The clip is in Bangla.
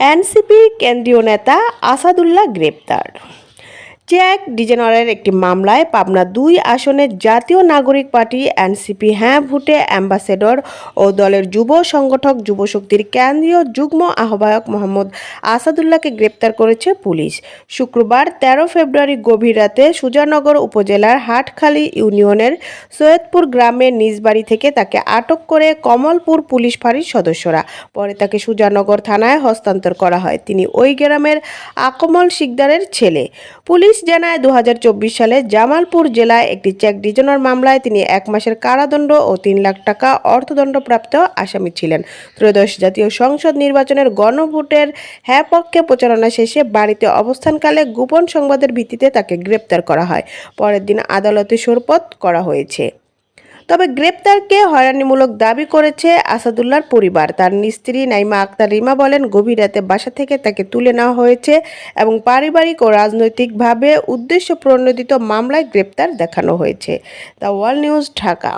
এনসিপি কেন্দ্রীয় নেতা আসাদুল্লাহ গ্রেপ্তার। চেক ডিজেনারের একটি মামলায় পাবনা দুই আসনের জাতীয় নাগরিক পার্টি এনসিপি হ্যাঁ ভোটে অ্যাম্বাসেডর ও দলের যুব সংগঠক যুবশক্তির কেন্দ্রীয় যুগ্ম আহ্বায়ক মোহাম্মদ আসাদুল্লাহকে গ্রেপ্তার করেছে পুলিশ। শুক্রবার তেরো ফেব্রুয়ারি গভীর রাতে সুজানগর উপজেলার হাটখালী ইউনিয়নের সৈয়দপুর গ্রামের নিজ বাড়ি থেকে তাকে আটক করে কমলপুর পুলিশ ফাঁড়ির সদস্যরা। পরে তাকে সুজানগর থানায় হস্তান্তর করা হয়। তিনি ওই গ্রামের আকমল শিকদারের ছেলে। পুলিশ জানায় দু হাজার চব্বিশ সালে জামালপুর জেলায় একটি চেক ডিজনার মামলায় তিনি এক মাসের কারাদণ্ড ও তিন লাখ টাকা অর্থদণ্ডপ্রাপ্ত আসামি ছিলেন। ত্রয়োদশ জাতীয় সংসদ নির্বাচনের গণভোটের হ্যাঁ পক্ষে প্রচারণা শেষে বাড়িতে অবস্থানকালে গোপন সংবাদের ভিত্তিতে তাকে গ্রেপ্তার করা হয়। পরের দিন আদালতে সোরপত করা হয়েছে। তবে গ্রেপ্তারকে হয়রানিমূলক দাবি করেছে আসাদুল্লার পরিবার। তার স্ত্রী নাইমা আক্তার রিমা বলেন, গভীর রাতে বাসা থেকে তাকে তুলে নেওয়া হয়েছে এবং পারিবারিক ও রাজনৈতিকভাবে উদ্দেশ্য প্রণোদিত মামলায় গ্রেপ্তার দেখানো হয়েছে। The world news, Dhaka.